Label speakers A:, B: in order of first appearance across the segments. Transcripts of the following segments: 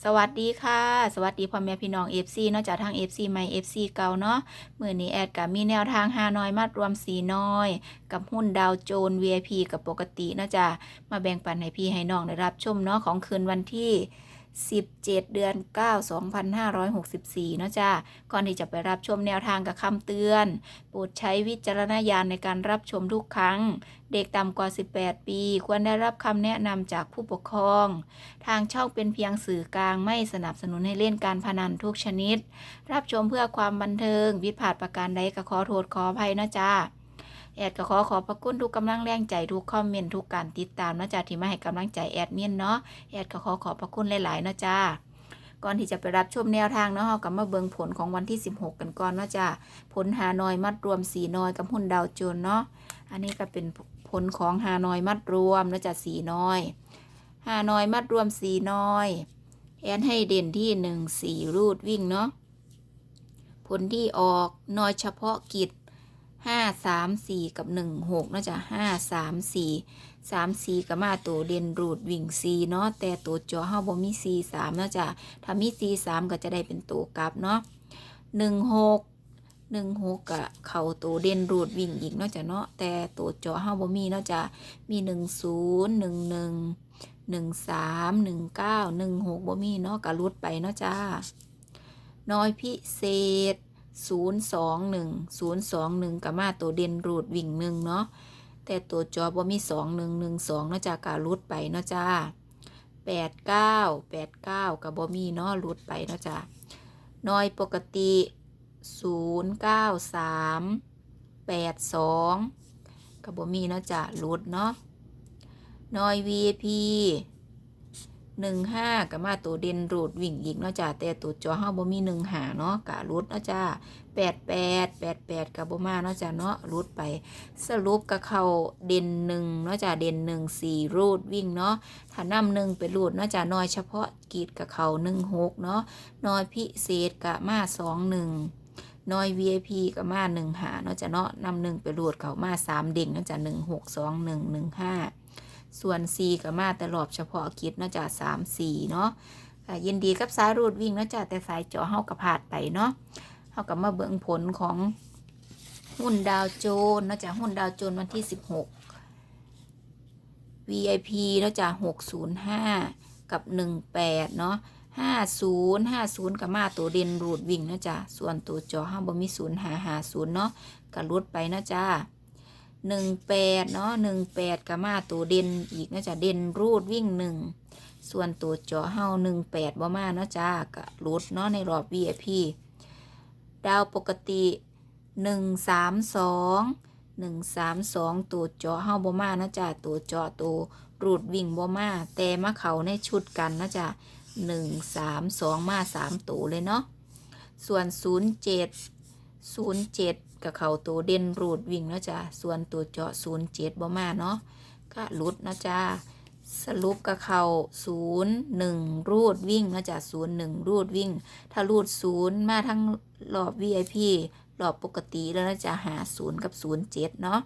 A: สวัสดีค่ะ สวัสดีพ่อแม่พี่น้อง FC เนอกจากทาง FC ใหม่ FC เก่าเนาะมือนี้แอดกับมีแนวทางหาน้อยมัดรวมสีน้อย กับหุ้นดาวโจน VIP กับปกติเนาะจ้ะมาแบ่งปันให้พี่ให้น้องได้รับชมเนาะของคืนวันที่ 17 เดือน 9 2564 เนาะจ้า ก่อนที่จะไปรับชมแนวทางกับคำเตือน โปรดใช้วิจารณญาณในการรับชมทุกครั้ง เด็กต่ำกว่า 18 ปี ควรได้รับคำแนะนำจากผู้ปกครอง ทางช่องเป็นเพียงสื่อกลางไม่สนับสนุนให้เล่นการพนันทุกชนิด รับชมเพื่อความบันเทิง วิพาทประการใดก็ขอโทษขออภัยนะจ้า แอดก็ขอขอบพระคุณทุกกำลังแรงใจทุกคอมเมนต์ทุกการติดตามนะจ๊ะที่มาให้กำลังใจแอดมินเนาะแอดก็ขอขอบพระคุณหลายๆนะจ้าก่อนที่จะไปรับชมแนวทางเนาะเรากลับมาเบิงผลของวันที่ 16 กันก่อนนาะจ้าผลหานอยมัดรวมสีน้อยกับหุ้นดาวโจนเนาะอันนี้ก็เป็นผลของหานอยมัดรวมนะจ้ะสีน้อยหานอยมัดรวมสีน้อย แอนให้เด่นที่หนึ่งสีรูดวิ่งเนาะผลที่ออกน้อยเฉพาะกิจ ห้าสามสี่กับหนึ่งหกนะจ๊ะห้าสามสี่สามสี่กับมาตัวเด่นรูดวิ่งสี่เนาะแต่ตัวจอเฮาบ่มีสี่สามนะจ๊ะถ้ามีสี่สามก็จะได้เป็นตัวกลับเนาะหนึ่งหกหนึ่งหกกะเข่าตัวเด่นรูดวิ่งอีกเนาจะเนาะแต่ตัวจอเฮาบ่มีเนาจะมีหนึ่งศูนย์หนึ่งหนึ่งหนึ่งสามหนึ่งเก้าหนึ่งหกบ่มีเนาะกะรุดไปเนาะจ้าน้อยพิเศษ ศูนย์สองหนึ่งศูนย์สองหนึ่งกับมาตัวเด่นรูดวิ่งหนึ่งเนาะแต่ตัวจอบ่มีสองหนึ่งหนึ่งสองเนาะจากการรุดไปเนาะจ้าแปดเก้าแปดเก้ากับบ่มีเนาะรุดไปเนาะจ้าน้อยปกติศูนย์เก้าสามแปดสองกับบ่มีเนาะจ้ารุดเนาะน้อย VIP หนึ่งห้ากับมาตัวเด่นรูดวิ่งอีกเนาะจ้าแต่ตัวจอเฮาบ่มีหนึ่งหาเนาะกะรุดเนาะจ้าแปดแปดแปดแปดกับบ่มาเนาะจ้าเนาะรุดไป สรุปกับเขาเด่นหนึ่งเนาะจ้าเด่นหนึ่งสี่รูดวิ่งเนาะถ้านำหนึ่งไปรูดเนาะจ้าน้อยเฉพาะกีดกับเขาหนึ่งหกเนาะน้อยพิเศษกับมาสองหนึ่งน้อย VIP กับมาหนึ่งหาเนาะจ้าเนาะนำหนึ่งไปรูดเขามาสามเด่งเนาะจ้าหนึ่งหกสองหนึ่งหนึ่งห้า ส่วน C ก็มาแต่รอบเฉพาะกิจเนาะจ้ะสามสี่เนาะยินดีกับสายรูดวิ่งเนาะจ้ะแต่สายจาะเฮากับพาดไปเนาะเฮากับมาเบิ่งผลของหุ้นดาวโจนส์เนาะจ้ะหุ้นดาวโจนส์วันที่16 VIP เนาะจ้ะ605กับ18เนาะ50 50กับมาตัวเด่นรูดวิ่งเนาะจ้ะส่วนตัวจอเฮาบ่มี0 5 5 0เนาะก็ลดไปเนาะจ้า หนึ่งแปดเนาะหนึ่งแปดกับมาตัวเด่นอีกนะจ๊ะเด่นรูดวิ่งหนึ่งส่วนตัวจอเฮาหนึ่งแปดบ่มาเนาะจ้ากะรุดเนาะในรอบ VIP ดาวปกติหนึ่งสามสองหนึ่งสามสองตัวจอเฮาบ่มานะจ๊ะตัวจอตัวรูดวิ่งบ่มาแต่มาเขาในชุดกันนะจ๊ะหนึ่งสามสองมาสามตัวเลยเนาะส่วนศูนย์เจ็ด ศูนย์เจ็ดกับเขาตัวเด่นรูดวิ่งนะจ้ะส่วนตัวเจาะศูนย์เจ็ดบ่มาเนาะก็หลุดนะจ้าสรุปกับเขาศูนย์หนึ่งรูดวิ่งนะจ้ะศูนย์หนึ่งรูดวิ่ง ถ้ารูดศูนย์มาทั้งรอบ VIP รอบปกติแล้วนะจ้ะหาศูนย์กับศูนย์เจ็ดเนาะ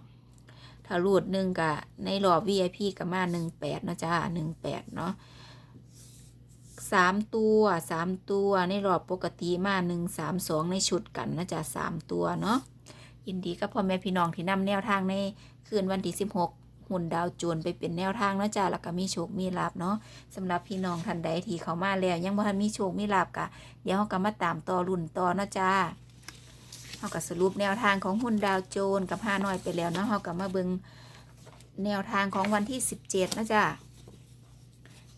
A: ถ้ารูดหนึ่งกับในรอบ VIP กับมาหนึ่งแปดนะจ้าหนึ่งแปดเนาะ สามตัวสามตัวในรอบปกติมาหนึ่งสามสองในชุดกันนะจ๊ะสามตัวเนาะยินดีกับพ่อแม่พี่น้องที่นำแนวทางในคืนวันที่16หุ่นดาวโจนไปเป็นแนวทางนะจ้าแล้วก็มีโชคมีลาบเนาะสำหรับพี่น้องท่านใดที่เขามาแล้ว ยังบ่ทันมีโชคมีลาบกะเดี๋ยวเขาก็มาตามต่อรุ่นต่อนะจ้าเขาก็สรุปแนวทางของหุ่นดาวโจนกับห้าน้อยไปแล้วเนาะเขาก็มาเบิงแนวทางของวันที่17นะจ้า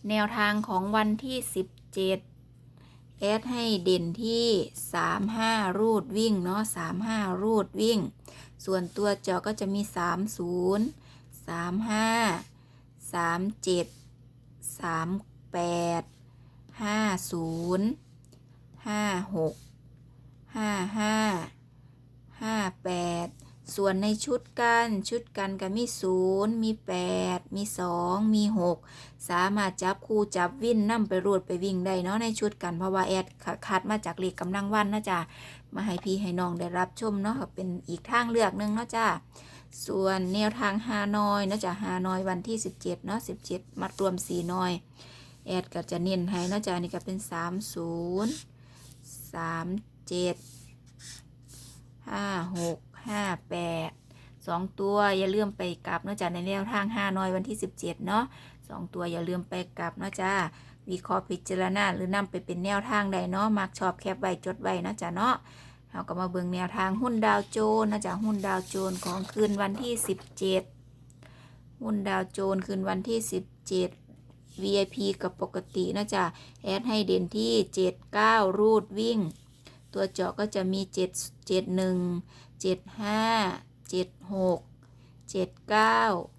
A: แนวทางของวันที่ 17 แอดให้เด่นที่ 35 รูดวิ่งเนาะ35 รูดวิ่ง ส่วนตัวจอก็จะมี 30 35 37 38 50 56 55 58 ส่วนในชุดกันชุดกันก็มีศูนย์มีแปดมีสองมีหกสามารถจับคู่จับวิ่นนำไปรูดไปวิ่งได้เนาะในชุดกันเพราะว่าแอดคัดมาจากเลขกำลังวันนะจ๊ะมาให้พี่ให้น้องได้รับชมเนาะเป็นอีกทางเลือกนึงเนาะจ้ะส่วนแนวทางฮานอยนะจ๊ะฮานอยวันที่ 17เนาะ17 มัดรวม4น้อย แอดก็จะเน้นให้เนาะจ๊ะนี่ก็เป็น 30 37 56 2 ตัวอย่าลืมไปกลับเนาะจ้าในแนวทาง5น้อยวันที่ 17 เนาะ2ตัวอย่าลืมไปกลับเนาะจ้าวิเคราะห์พิจารณาหรือนำไปเป็นแนวทางใดเนาะมักชอบแคบใบจดใบเนาะจ้าเนาะเราก็มาเบิ่งแนวทางหุ้นดาวโจนนะจ๊าหุ้นดาวโจนของคืนวันที่ 17 หุ้นดาวโจนคืนวันที่ 17 VIP กับปกตินะจ๊าแอดให้เด่นที่ 79 รูดวิ่ง ตัวเจาะก็จะมี 7 71 75 76 79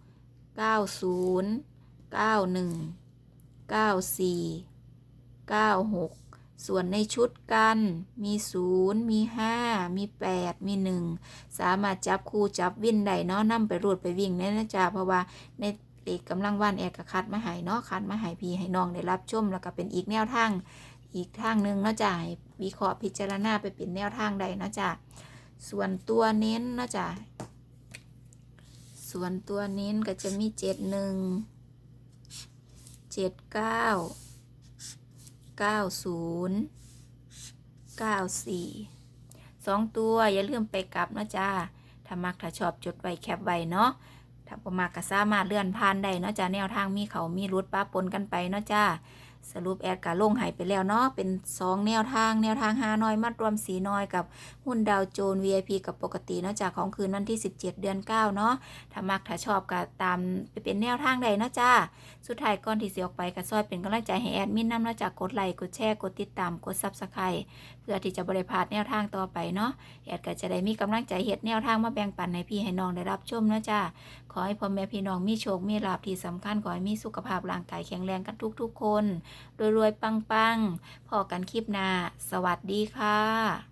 A: 90 91 94 96ส่วนในชุดกันมี0มี5มี8มี1สามารถจับคู่จับวินได้เนาะนำไปรูดไปวิ่งเนี่ยนะจ๊ะเพราะว่าในเลขกำลังว่านแอร์กคัดมาให้เนาะคัดมาให้พี่ให้น้องได้รับชมแล้วก็เป็นอีกแนวทางอีกทางหนึ่งเนาะจ๊ะวิเคราะห์พิจารณาไปเป็นแนวทางใดเนาะจ๊ะ ส่วนตัวเน้นนะจ๊ะส่วนตัวเน้นก็จะมี7 1 7 9 90 94สองตัวอย่าลืมไปกลับนะจ้าถ้ามักถ้าชอบจดไว้แคปไว้เนาะถ้าประมากก็สามารถเลื่อนผ่านได้เนาะจ้าแนวทางมีเขามีรุดป้าปนกันไปเนาะจ้า สรุปแอดกะลงหายไปแล้วเนาะเป็น 2 แนวทางแนวทางหาน้อยมัดรวมสีน้อยกับหุ้นดาวโจน VIP กับปกติเนาะจากของคืนวันที่ 17 เดือน 9 เนาะถ้ามักถ้าชอบก็ตามไปเป็นแนวทางใดเนาะจ้าสุดท้ายก่อนที่สิออกไปก็ซอยเป็นกำลังใจให้แอดมินนำเนาะจากกดไลค์กดแชร์กดติดตามกด Subscribe เพื่อที่จะบริพาดแนวทางต่อไปเนาะแอดก็จะได้มีกำลังใจเฮ็ดแนวทางมาแบ่งปันให้พี่ให้น้องได้รับชมเนาะจ้าขอให้พ่อแม่พี่น้องมีโชคมีลาภที่สำคัญขอให้มีสุขภาพร่างกายแข็งแรงกันทุก ๆ คนรวยๆ ปังๆ พอกันคลิปหน้า สวัสดีค่ะ